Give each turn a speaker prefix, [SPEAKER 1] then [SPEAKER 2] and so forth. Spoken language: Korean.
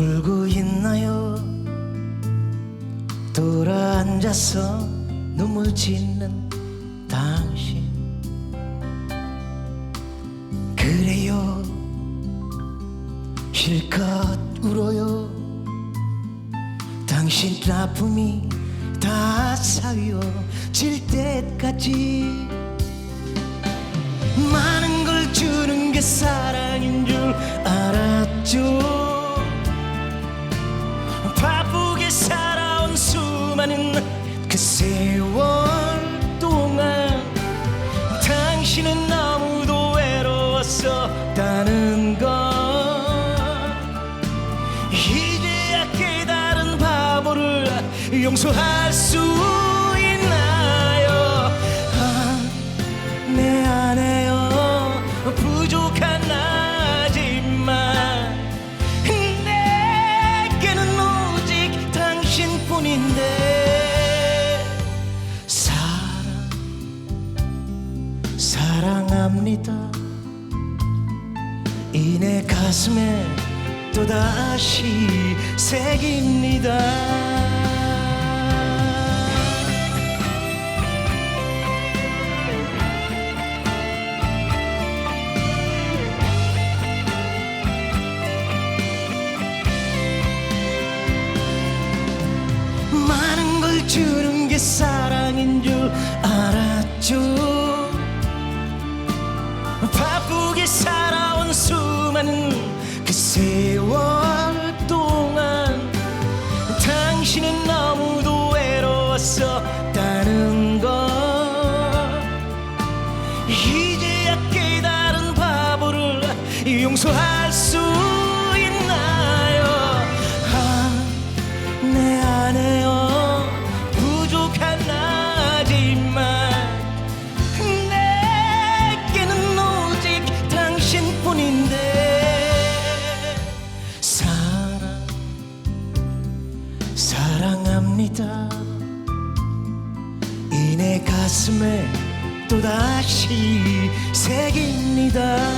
[SPEAKER 1] 울고 있나요? 돌아앉아서 눈물 짓는 당신. 그래요. 실컷 울어요. 당신 아픔이 다 사여질 때까지. 많은 걸 주는 게 사랑인 줄 알았죠 그 세월 동안 당신은 너무도 외로웠었다는 걸. 이제야 깨달은 바보를 용서할 수 사랑합니다. 이내 가슴에 또다시 새깁니다. 많은 걸 주는 게 사랑인 줄 알았죠 살아온 수많은 그 세월 동안 당신은 너무도 외로웠었다는 걸 이제야 깨달은 바보를 용서할 합니다. 이 내 가슴에 또다시 새깁니다